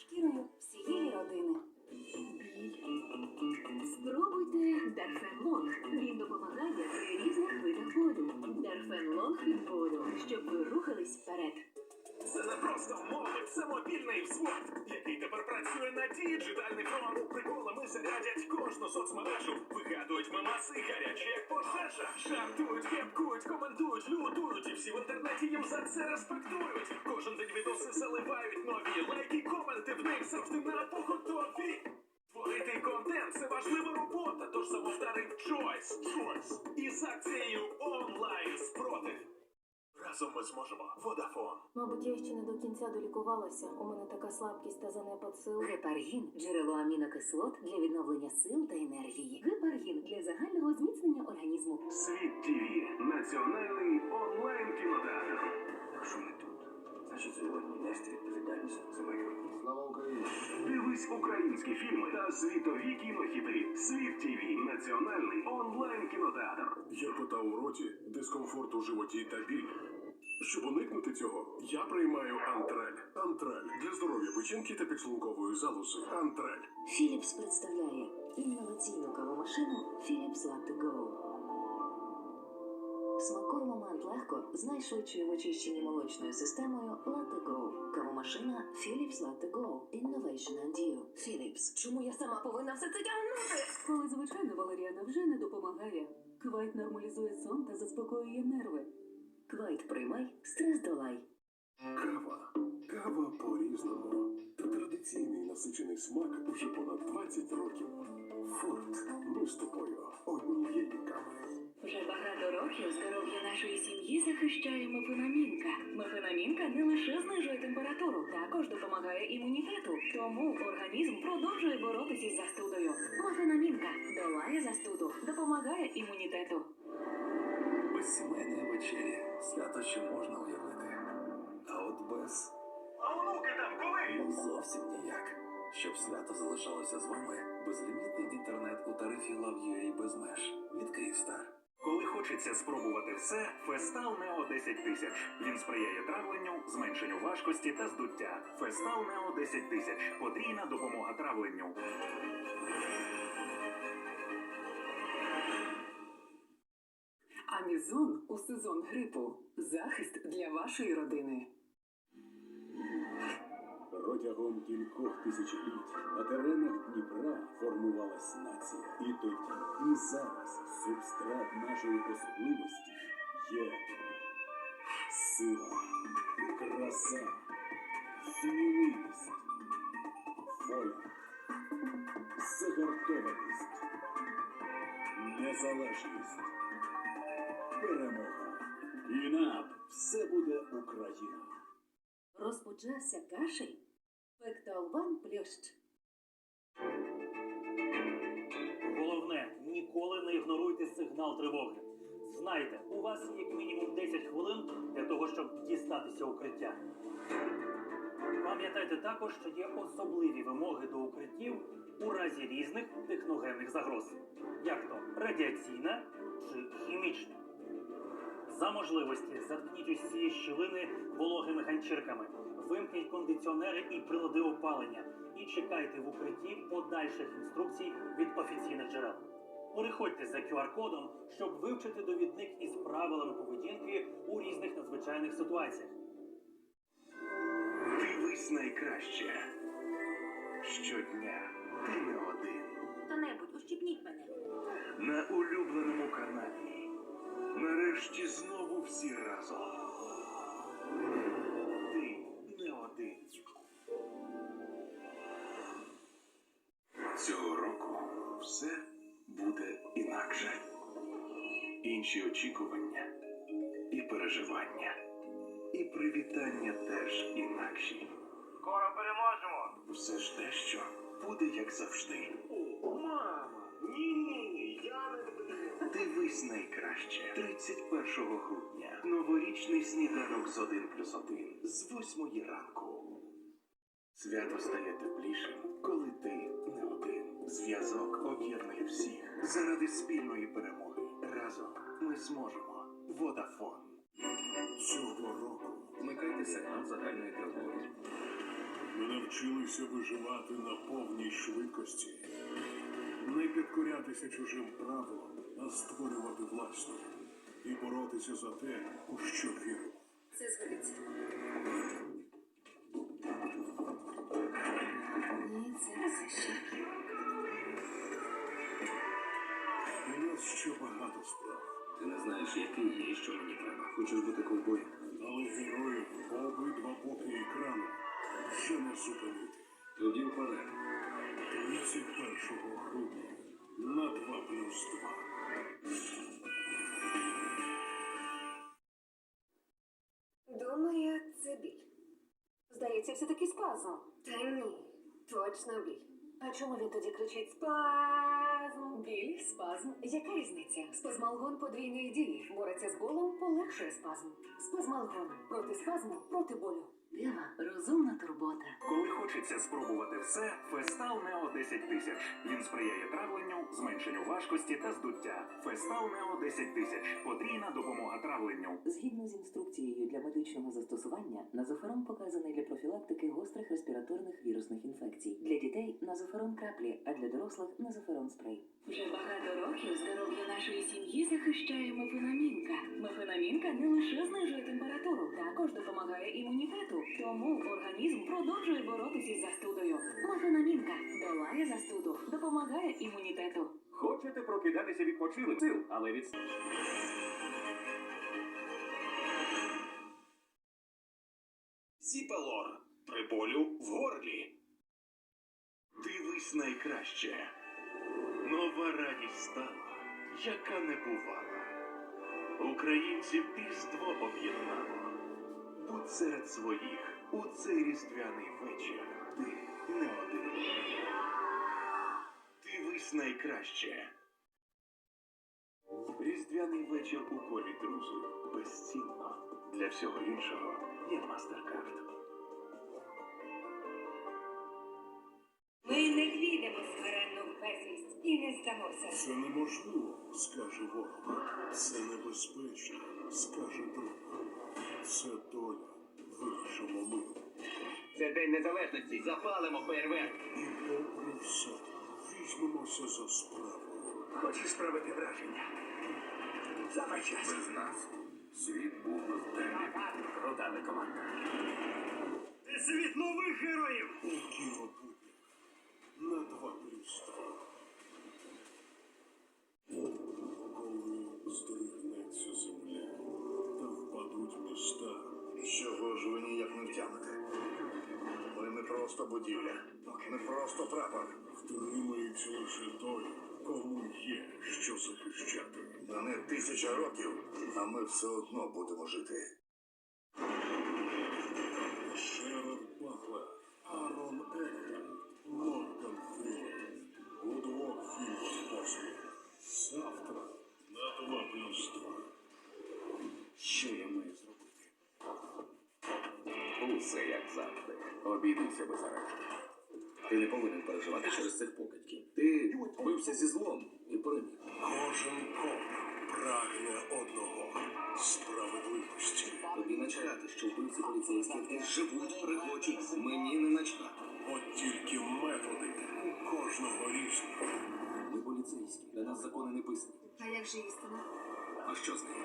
шкірою всієї родини. Спробуйте Дарфенлонг. Він допомагає при різних видах болю. Дарфенлонг від болю, щоб ви рухались вперед. Це не просто мови, це мобільний взвод, який тепер працює на діджитальний фронт. Приколами зарядять кожну соцмережу. Вигадують мемаси, гарячі як пожежа. Жартують, кепкують, коментують, лютують. І всі в інтернеті їм за це респектують. Кожен день відоси заливають нові лайки, коменти в них завжди на поготові. Творити контент це важлива робота, тож самовдарив Choice. Choice. Із акцією онлайн спротив. Разом ми зможемо. Водафон. Мабуть, я ще не до кінця долікувалася. У мене така слабкість та занепад сил. Гепаргін джерело амінокислот для відновлення сил та енергії. Гепаргін для загального зміцнення організму. Світ ТВ. Національний онлайн кінотеатр. Якщо ми тут, значить сьогодні нести відповідальність за майбутнє. Слава Україні! Дивись українські фільми та світові кінохіти. Світ ТВ. Національний онлайн кінотеатр. Гіркота у роті, дискомфорт у животі та біль. Щоб уникнути цього, я приймаю антрель. Антрель для здоров'я печінки та підшлункової залози. Антрель. Philips представляє інноваційну кавомашину Philips Latte Go. Смакуй момент легко з найшвидшою в очищенні молочною системою Latte Go. Кавомашина Philips Latte Go. Innovation and You. Philips. Чому я сама повинна все це тягнути? Коли звичайна валеріана вже не допомагає. Квайт нормалізує сон та заспокоює нерви. Квайт приймай, стрес долай. Кава. Кава по-різному. Та традиційний насичений смак уже понад 20 років. Форт. Ми з тобою однієї кави. Вже багато років здоров'я нашої сім'ї захищає мефенамінка. Мефенамінка не лише знижує температуру, також допомагає імунітету. Тому організм продовжує боротися із застудою. Мефенамінка долає застуду, допомагає імунітету. Без сімейної вечері свято ще можна уявити. А от без А онуки там коли? ну, зовсім ніяк. Щоб свято залишалося з вами, безлімітний інтернет у тарифі Love.ua без меж від Київстар. Коли хочеться спробувати все, Фестал Нео 10 тисяч. Він сприяє травленню, зменшенню важкості та здуття. Фестал Нео 10 тисяч. Потрійна допомога травленню. Амізон у сезон грипу. Захист для вашої родини. Протягом кількох тисячоліть на теренах Дніпра формувалась нація. І тоді, і зараз субстрат нашої особливості є сила, краса, сміливість, воля, загартованість, незалежність, перемога. І нам все буде Україна. Розпочався кашель. Пекталван плющ. Головне, ніколи не ігноруйте сигнал тривоги. Знайте, у вас є як мінімум 10 хвилин для того, щоб дістатися укриття. Пам'ятайте також, що є особливі вимоги до укриттів у разі різних техногенних загроз, як то радіаційна чи хімічна. За можливості заткніть усі щілини вологими ганчірками, вимкніть кондиціонери і прилади опалення і чекайте в укритті подальших інструкцій від офіційних джерел. Переходьте за QR-кодом, щоб вивчити довідник із правилами поведінки у різних надзвичайних ситуаціях. Дивись найкраще. Щодня ти не один. Хто-небудь, ущипніть мене. На улюбленому каналі. Нарешті знову всі разом. Ти не один. Цього року все буде інакше. Інші очікування і переживання. І привітання теж інакші. Скоро переможемо. Все ж дещо буде як завжди. Мама! Ні, Дивись найкраще. 31 грудня. Новорічний сніданок з 1 плюс 1 з 8 ранку. Свято стає теплішим, коли ти не один. Зв'язок об'єднує всіх заради спільної перемоги. Разом ми зможемо. Водафон. Цього року Вмикайте сигнал загальної тривоги. Мене навчилися виживати на повній швидкості, не підкорятися чужим правилам, а створювати власні і боротися за те, у що віримо. Це згодиться. Ні, це не за. У нас ще багато справ, Ти не знаєш, який я і що мені треба. Хочеш бути ковбоєм? але героїв по обидва боки екрану вже не зупинити. Тоді вперед. 31 грудня на 2 плюс 2. Думаю, це біль. Здається, все таки спазм. Та ні, точно біль. А чому він тоді кричить спазм? Біль, спазм. Яка різниця? Спазмалгон подвійної дії. Бореться з болем, полегшує спазм. Спазмалгон. Проти спазму, проти болю. Дева, розумна турбота. Коли хочеться спробувати все, Фестал Нео 10 тисяч. Він сприяє травленню, зменшенню важкості та здуття. Фестал Нео 10 тисяч. Потрійна допомога травленню. Згідно з інструкцією для медичного застосування, назоферон показаний для профілактики гострих респіраторних вірусних інфекцій. Для дітей назоферон краплі, а для дорослих назоферон спрей. Вже багато років здоров'я нашої сім'ї захищає мефенамінка. Мефенамінка не лише знижує температуру, також допомагає імунітету. Тому організм продовжує боротися із застудою. Мефенамінка долає застуду, допомагає імунітету. Хочете прокидатися відпочилим сил, але від Зіпелор при болю в горлі. Дивись найкраще. Нова радість стала, яка не бувала. Українців різдво об'єднало. Серед своїх у цей різдвяний вечір. Ти не один. Дивись найкраще. Різдвяний вечір у колі друзів безцінно. Для всього іншого є MasterCard. Ми не підемо смиренно в безвість і не здамося. Це неможливо, скаже ворог. Це небезпечно, скаже друг. Це доля. Вирішимо ми. це день незалежності. Запалимо фейерверк. І попри все, візьмемося за справу. Хочеш справити враження? Саме час. Без нас світ був би в темряві. Продали команда. Світ нових героїв! У кінобуднях на 2 плюс 2. Коли здригнеться земля міста, Чого ж ви ніяк не втямите? Ми не просто будівля, ми просто прапор. втримається лише той, кому є що захищати. На тисяча років, а ми все одно будемо жити. Шерон Батлер, Арон Еггерт, Морган Фріман. У двох фільмах поспіль. Завтра на 2 плюс 2. Що я маю зробити? Усе як завжди. Обійдуся без арешту. Ти не повинен переживати через цих покидьків. Ти бився зі злом і переміг. Кожен коп прагне одного справедливості. Тобі начхати, що вбивці поліцейських живуть, регочуть. Мені не начхати. От тільки методи у кожного різні. Ми поліцейські. Для нас закони не писані. А як же істина? А що з нею?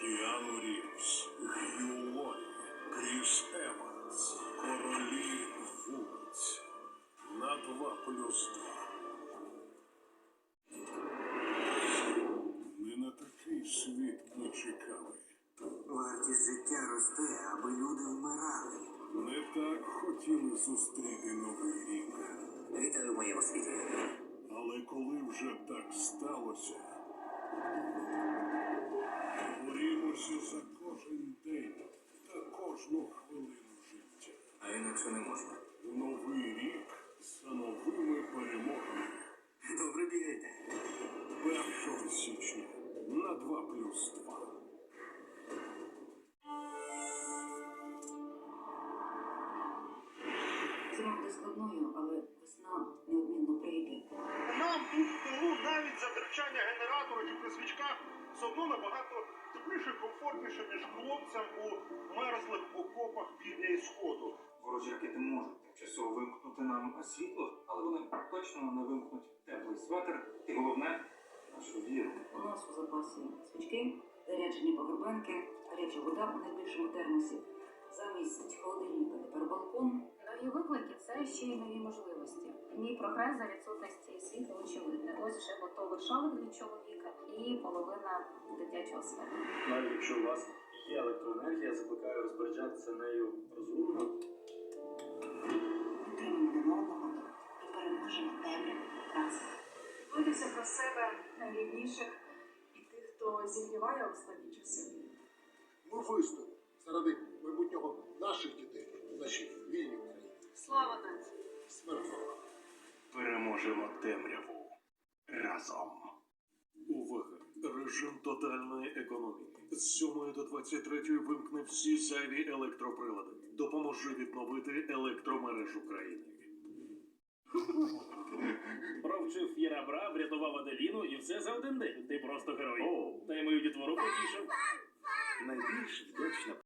Кіану Рівз, Гью Лорі, Кріс Еванс, Королі вулиць. На 2 плюс 2. Ми на такий світ не чекали. Вартість життя росте, аби люди вмирали. Не так хотіли зустріти новий рік. Вітаю в моєму світі. Але коли вже так сталося, борімося за кожен кожну хвилину життя. А інакше не можна. Новий рік за новими перемогами. Добре бігайте. 1 січня на 2 плюс 2. Зима буде складною, але весна неодмінно прийде. Нам тут в тилу навіть задерчання генератора чи при свічках все одно набагато тепліше і комфортніше, ніж хлопцям у мерзлих окопах біля сходу. Ворожі ракети можуть тимчасово вимкнути нам світло, але вони точно не вимкнуть теплий светр і головне нашу віру. У нас у запасі свічки, заряджені повербанки, гаряча вода у найбільшому термосі. Замість холодильника тепер балкон. Нові виклики це ще й нові можливості. Мій прогрес за відсутності світла очевидний. Ось вже готовий шалик для чоловіка і половина дитячого свету. Навіть якщо у вас є електроенергія, закликаю розпоряджатися нею розумно. Підтримуємо одного і переможемо темряву разом. Дивитися про себе найрідніших і тих, хто зігріває у складні часи. Ми вистоїмо заради майбутнього наших дітей у нашій. Слава нації! Смерть! Переможемо темряву разом. Увага! Режим тотальної економії. З 7 до 23 вимкни всі зайві електроприлади. Допоможи відновити електромереж України. Провчив фірабра, врятував Аделіну і все за один день. Ти просто герой. Та й мою дітвору потішив. Найбільш вдячна.